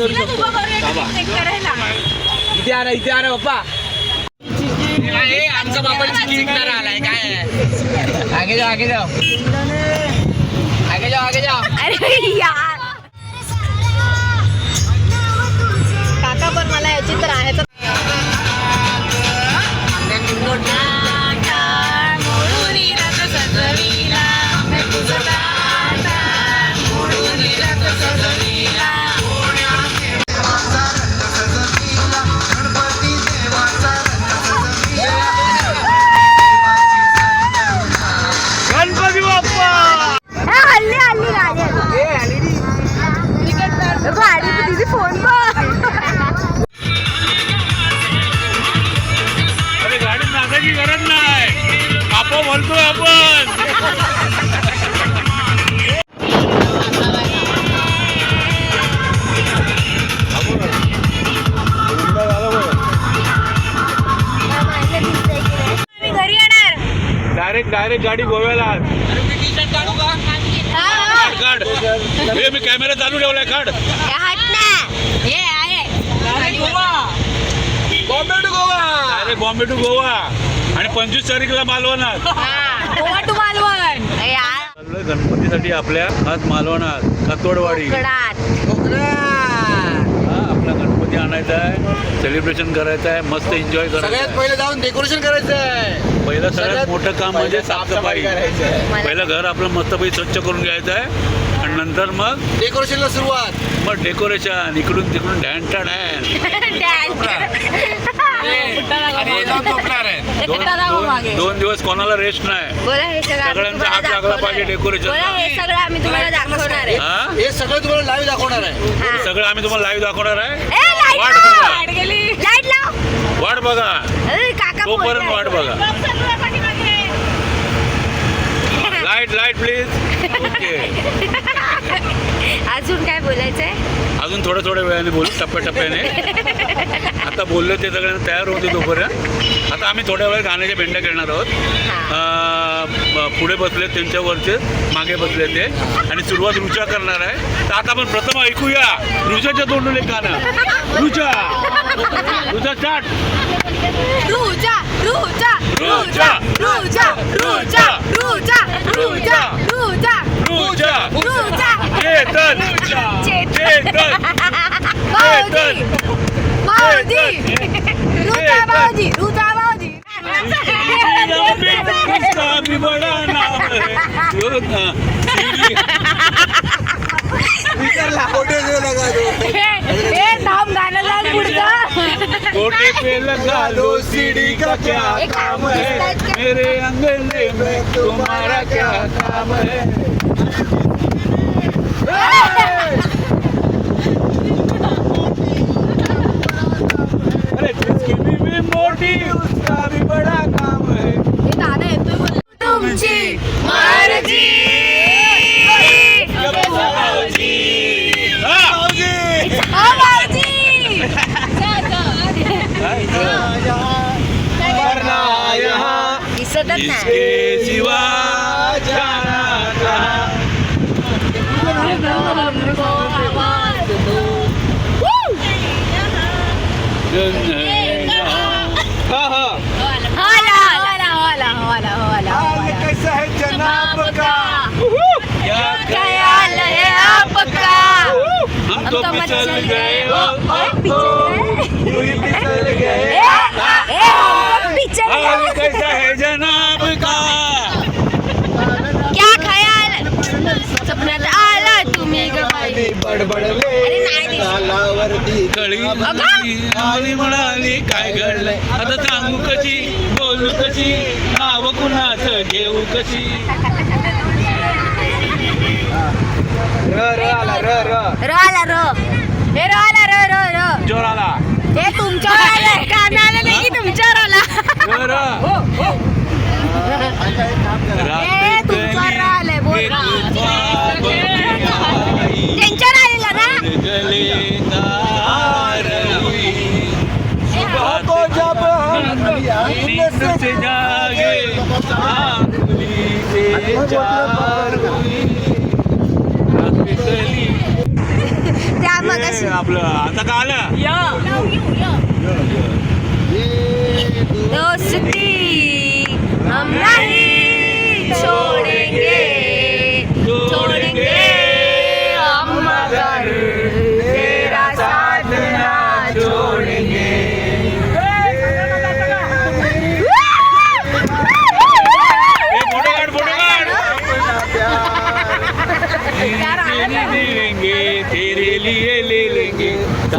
करू शकतो. बाबा. इथे आणा इथे आणा बाप्पा. आमचा बापाची करा आलाय. काय आहे? आगे जाओ आगे जाओ आगे जाओ आगे जाओ अरे यार. काका पण मला याची तर आहे डायरेक्ट गाडी गोव्याला. काढ हे. मी कॅमेरा चालू ठेवलाय काढ. हे आहे. Bombay to Goa. Direct Bombay to Goa. आणि पंचवीस तारीखला मालवणात गोवा टू मालवण. गणपतीसाठी आपल्या आज मालवणात कतोडवाडी कोकणात हा आपला गणपती आणायचा आहे सेलिब्रेशन करायचं आहे मस्त एन्जॉय करायचं सगळ्यात आहे. पहिले जाऊन डेकोरेशन करायचं आहे. पहिलं सगळ्यात मोठं काम म्हणजे साफसफाई. करायचं आहे. पहिलं घर आपलं मस्तपैकी स्वच्छ करून घ्यायचं आहे आणि नंतर मग डेकोरेशनला सुरुवात. मग डेकोरेशन इकडून तिकडून डॅन टा दोन दोन- दोन दिवस कोणाला रेस्ट नाही. हे सगळं आम्ही सगळ्यांचा तुम्हाला हात लागला पाहिजे. डेकोरेशन बोला हे सगळं आम्ही तुम्हाला दाखवणार आहे. हा? हे सगळं तुम्हाला लाईव्ह दाखवणार आहे. हा. सगळं आम्ही तुम्हाला लाईव्ह दाखवणार आहे. ए, लाइट वाट. बघा. लाइट लाव वाट बघा अरे, काका तोपर्यंत. वाट बघा लाइट लाइट प्लीज ओके अजून काय बोलायचंय अजून थोड्या थोड्या वेळाने बोलू टप्प्याटप्प्याने आता बोललो ते सगळ्यांना तयार होते तोपर्यंत. आता आम्ही थोड्या वेळ गाण्याच्या भेंड्या खेळणार आहोत. पुढे बसले त्यांच्यावरचे मागे बसले ते. आणि सुरुवात रुचा करणार आहे. तर आता आपण प्रथम ऐकूया रुचाच्या तोंडून एक गाणं. रुचा रुचा स्टार्ट रुचा रुचा रुचा, रुचा रुचा रुचा रुचा रुचा रुचा रुचा चेतन. चेतन. भाऊजी भाऊजी रुचा भाऊजी रुचा भाऊजी उसका भी बड़ा नाम यो- हाँ, सीढ़ी- फोटो जो लगा दो हे थांब गाणं लाव पुढचं. कोटे पे लगा लो सीढ़ी का क्या काम है मेरे अंगने में तुम्हारा क्या काम है अरे मोटी उसका भी बड़ा काम है हे गाणं येतोय बोल. तुमची हाँ, हा. दिसतच नाही. इसके सिवा जाना कहाँ हाँ हाँ होला, होला, होला, होला, होला, होला. कैसा है जनाब का क्या ख्याल है आपका हम तो पिछल गए हो तू ही फिसल गए। हाल कैसा है जनाब का? क्या खयाल सपन्यात आला तुम्ही ग बाई बडबडले अरे नाही दिसत. गालावरती कळी आणि म्हणाली काय घडलंय? आता सांगू कशी बोलू कशी? नाव कुणाचं घेऊ कशी? र र आला र र र आला र हे र आला र र र जोराला हे तुमच्यावर आलंय कानाला नाही की तुमच्यावर आला र ए, तुमच्यावर आलंय, बोल. त्यांच्यावर आलेला ना गले तार हुई को जब हम नींद से जागे आंखली से चार आला मग आपलं आता का आलं? दोस्ती हम नहीं. छोड़।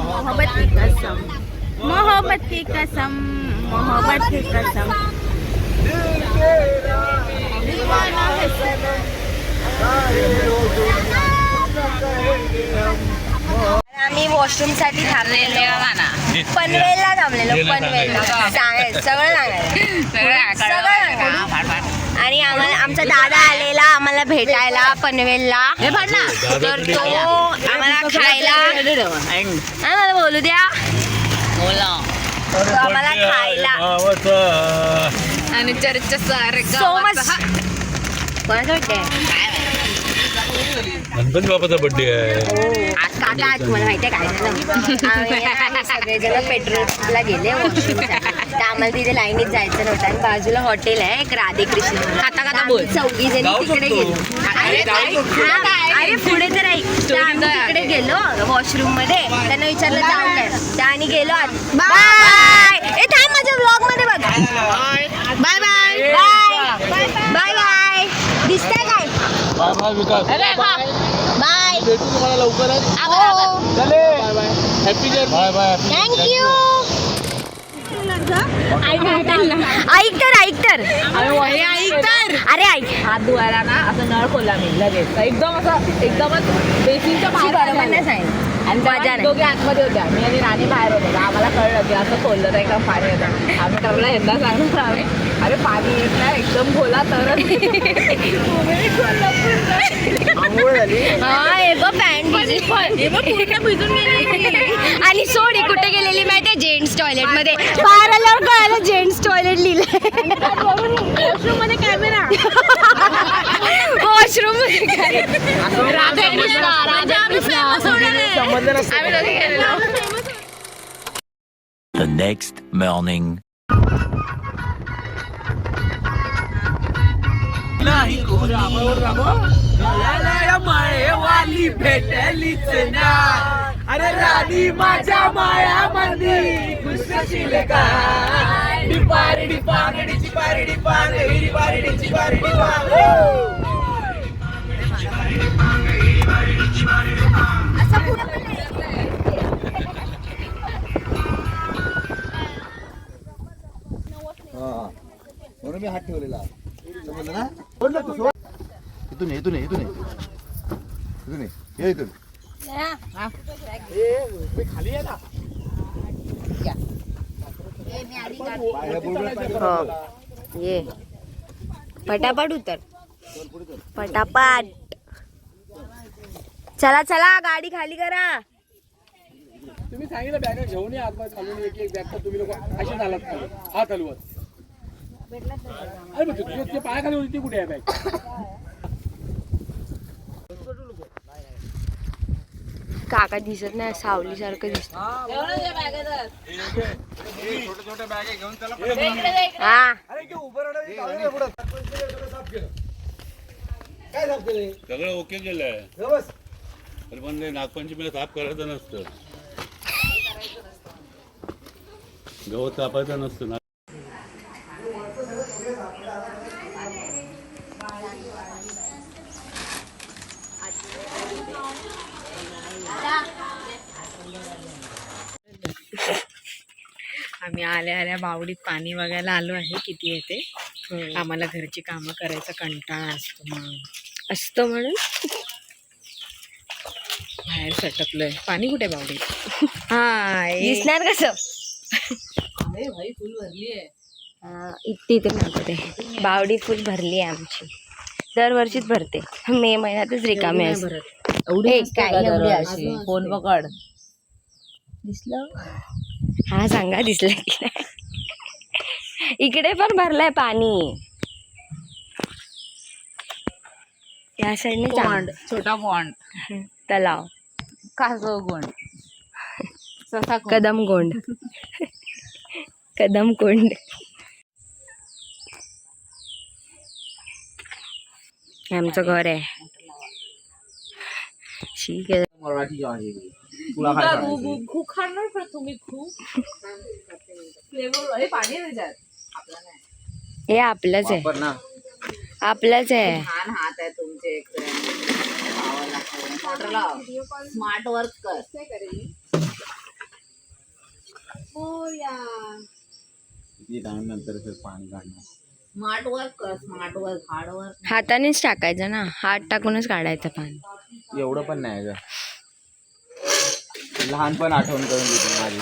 मोहब्बत की कसम। मोहब्बत की कसम मोहब्बत की कसम। दीवाना है सनम आम्ही वॉशरूमसाठी थांबलेलो. पनवेलला थांबलेलो पनवेलला. सांगायचं सगळं सांगायचं. सगळं सांगायचं आणि आम्हाला आमचा दादा आलेला आम्हाला भेटायला पनवेलला. तर तो आम्हाला खायला हा, मला बोलू द्या. तो आम्हाला खायला. आणि चर्चा सारे सो मच कोणाचं? गणपती बाबाचा बर्थडे आहे. काका आज तुम्हाला माहितीये काय झालं? आम्ही आम्ही सगळेजण पेट्रोल पंपला गेले वॉशरूमसाठी तर आम्हाला तिथे लाईनीत जायचं नव्हतं आणि बाजूला हॉटेल आहे एक राधे कृष्ण खाता खाता बोल. चौघी जणी जाऊ तिकडे शकतो. गेलो. हा, अरे पुढे तर ऐक. तर आम्ही तिकडे गेलो वॉशरूममध्ये त्यांना विचारलं जाऊन काय? तर आणि गेलो आत बाय. ए थांब माझ्या ब्लॉगमध्ये बघ. Bye bye bye bye bye दिसतंय काय बाय बाय विकास बाय. भेटू तुम्हाला लवकरच. चले. Happy journey bye bye. Thank you ऐक तर ऐक तर ऐक तर अरे ऐक. हात धुवायला ना असं नळ खोला मी लगेच. एकदम असं एकदमच बेसिनच्या बाहेर नाही. सांगितलं आणि नाही. दोघे आतमध्ये होत्या. मी आणि राणी बाहेर होतो. आम्हाला कळलं की असं खोललं तर एकदम पाणी येतं आम्ही ठरलं यंदा सांगणार आम्ही. अरे पाणी येत नाही एकदम खोला तरच. हा हे बघ पॅन्ट भिजून गेली? आणि सोडी कुठे गेलेली माहितीये? जेंट्स टॉयलेटमध्ये. बाहेर आल्यावर कळालं जेंट्स टॉयलेट लिहिलंय. वॉशरूममध्ये कॅमेरा वॉशरूममध्ये The next morning. नाही माळेवाली भेटलीच ना अरे राणी माझ्या मायामध्ये खुशशील का? डिपारी डिपांगडी चिपारी पारडी म्हणून मी हात ठेवलेला. समजलं ना? इथून इथून ये, इथून ये. इथून ये. ये इथून. हो? ये. पटापट उतर. पटापट. चला चला गाडी खाली करा. तुम्ही सांगितलं बॅगा घेऊन या आतमध्ये खालून एक एक बॅग तर तुम्ही लोक अशी झालात खाली हात हलवत अरे मग तुझ्या ते पायाखाली होती ती कुठे आहे बॅग काका दिसत नाही सावली सारखं दिसत. हा. सगळं ओके केलंय. बस तर पण ते नागपंचमीला साफ करायचं नसतं. गवत कापायचं नसतं ना आल्या बावडीत पाणी बघायला आलो आहे किती येते? आम्हाला घरची कामं करायचा कंटाळा असतो मग. असतो म्हणून? बाहेर सटकलोय. पाणी कुठे बावडीत? हा दिसणार कसं? भाई फुल भरली आहे. हा, इथे बावडी फुल भरली आहे आमची. दरवर्षीच भरते. मे महिन्यातच रिकामी असते. ए, काय एवढी अशी? फोन पकड. दिसलं? हा सांगा दिसलं की नाही? इकडे पण भरलंय पाणी या साईडने पॉन्ड छोटा पॉन्ड तलाव कासव गोंड ससा. कदम गोंड कदम कोंड हे आमचं घर आहे ठीक आहे खूप? खूप- खूप खाणार पण तुम्ही खूप फ्लेवर हे पाणी हे आपलंच आहे. ना. आपलंच आहे. छान हात आहे तुमचे एक मोटर लाव. स्मार्ट वर्क कर. किती टाइम नंतर ते पाणी काढणार. स्मार्ट वर्क कर. स्मार्ट वर्क हार्ड वर्क हातानेच टाकायचं ना. हात टाकूनच काढायचं पाणी. एवढं पण नाही ग. लहानपण आठवण करून देते माझी.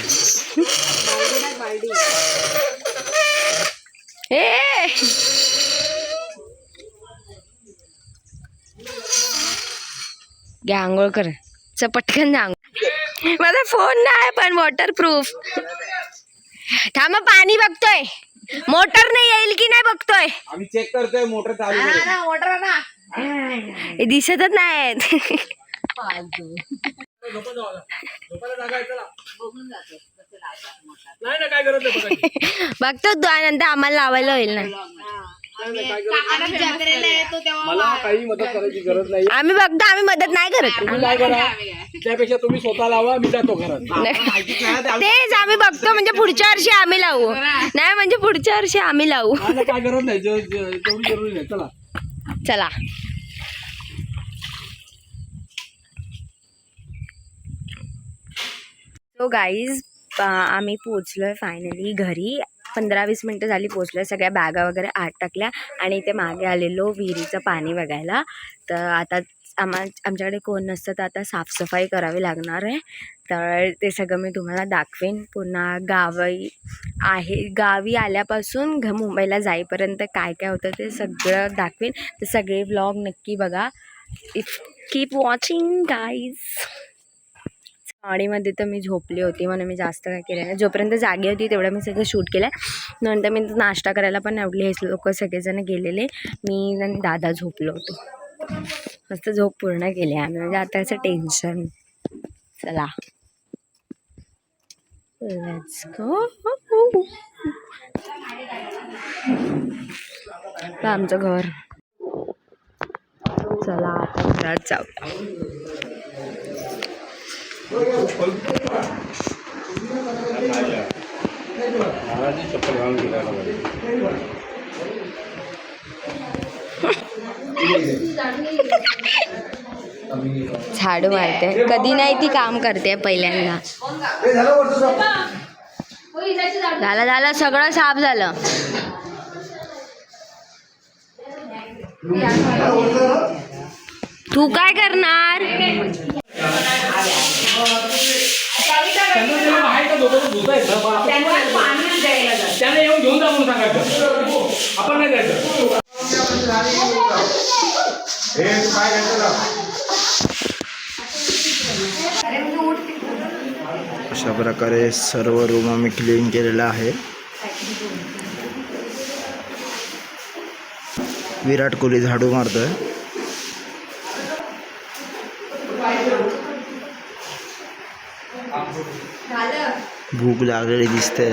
ए! घ्या आंघोळ कर. च पटकन जा आंघोळ. माझा फोन नाही पण वॉटरप्रूफ थांबा पाणी बघतोय. मोटर नाही येईल की नाही बघतोय. आम्ही चेक करतोय मोटर चालू. मोटर ना हे दिसतच नाहीत. झोपायला जागा आहे चला. बघून जातो. कसं लावतात मोटर नाही ना काय करत आहे बघा बघतो दो- नंतर आम्हाला लावायला होईल ना. जत्रेला येतो तेव्हा मला काही मदत करायची गरज नाही. आम्ही बघतो आम्ही मदत नाही करत. तुम्ही काय करा. त्यापेक्षा तुम्ही स्वतः लावा मी जातो घरात. तेच आम्ही बघतो म्हणजे पुढच्या वर्षी आम्ही लावू. नाही म्हणजे पुढच्या वर्षी आम्ही लावू. नाही ना, काय गरज नाही. जे- जे- तेवढी जरुरी नाही. चला. चला. सो गाईज आम्ही पोचलो आहे फायनली घरी. पंधरा वीस मिनटं झाली पोचलोय सगळ्या बॅगा वगैरे आत टाकल्या आणि इथे मागे आलेलो विहिरीचं पाणी बघायला. तर आता आम्हा आमच्याकडे कोण नसतं तर आता साफसफाई करावी लागणार आहे. तर ते सगळं मी तुम्हाला दाखवेन. पुन्हा गावी आहे गावी आल्यापासून घ मुंबईला जाईपर्यंत काय काय होतं ते सगळं दाखवेन. तर सगळे व्लॉग नक्की बघा. इफ कीप वॉचिंग गाईज साडीमध्ये तर मी झोपली होती म्हणून मी जास्त काय केलं नाही. जोपर्यंत जागी होती तेवढं मी सगळं शूट केलं. नंतर मी नाश्ता करायला पण एवढे हे लोक सगळेजण गेलेले. मी आणि दादा झोपलो होतो. मस्त झोप पूर्ण केली आम्ही. म्हणजे आता याचं टेन्शन चला. लेट्स गो आमचं घर. चला आता घरात जाऊ झाडू मारते. कधी नाही ती काम करते पहिल्यांदा. झालं झालं. सगळं साफ झालं. तू काय करणार? आहे का दोघं धुता येत त्याने येऊन घेऊन जा म्हणून सांगायचं. आपण नाही जायचं. अशा प्रकारे सर्व रूम आम्ही क्लीन केलेला आहे. विराट कोहली झाडू मारतोय. भूक लागलेली दिसते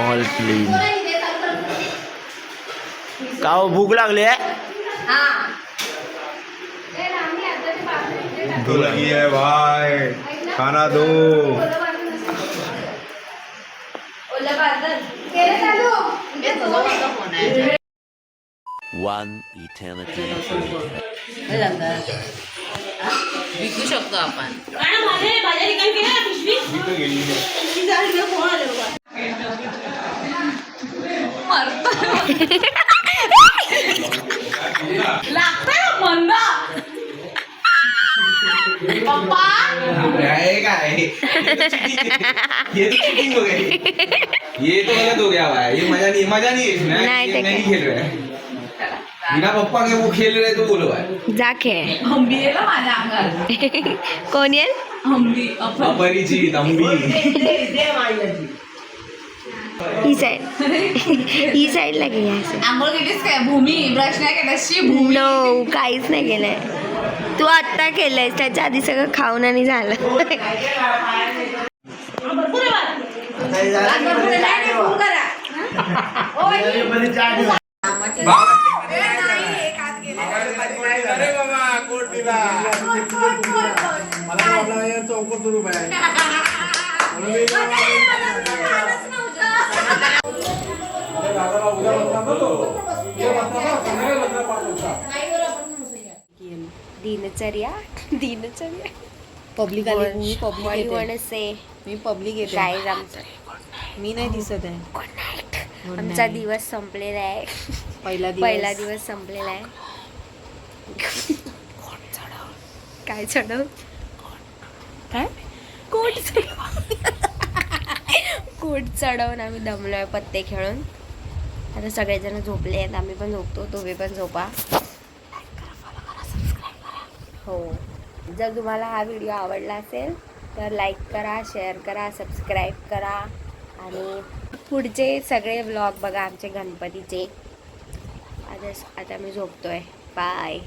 ऑल क्लीन का हो, भूक लागली आहे तो लगी है भाई। खाना दो। One eternity. विकू शकतो आपण काय काय ये तो cheating हो गई ये तो गलत हो गया भाई ये मजा नहीं मजा नहीं है इसमें नहीं, ये? खेल रहे हैं बिना पप्पा के वो खेल रहे तो बोलो भाई जा खे हंबी आहे ना माझ्या अंगात कोण येईल? हंबी अपन अपरिचित अंबी ही साईड ही साईडला घे या side. आंघोळ केलीस काय? भूमी? ब्रश नाही केलास शी भूमी. नो काहीच नाही केलंय. तू आत्ता केलंयस त्याच्या आधी सगळं खाऊन आणि झालं. दिनचर्या? दिनचर्या? पब्लिक आली मी पब्लिक? मी पब्लिक येते. मी नाही दिसत आहे. आमचा दिवस संपलेला आहे. पहिला दिवस पहिला दिवस. संपलेला आहे. काय चढव? काय? कोट कोट चढवून आम्ही दमलोय पत्ते खेळून. आता सगळेजण झोपले आहेत आम्ही पण झोपतो तुम्ही पण झोपा. हो. जर तुम्हाला हा व्हिडिओ आवडला असेल तर लाईक करा शेअर करा सबस्क्राईब करा. आणि पुढचे सगळे व्लॉग बघा आमचे गणपतीचे. आता आता मी झोपतोय. बाय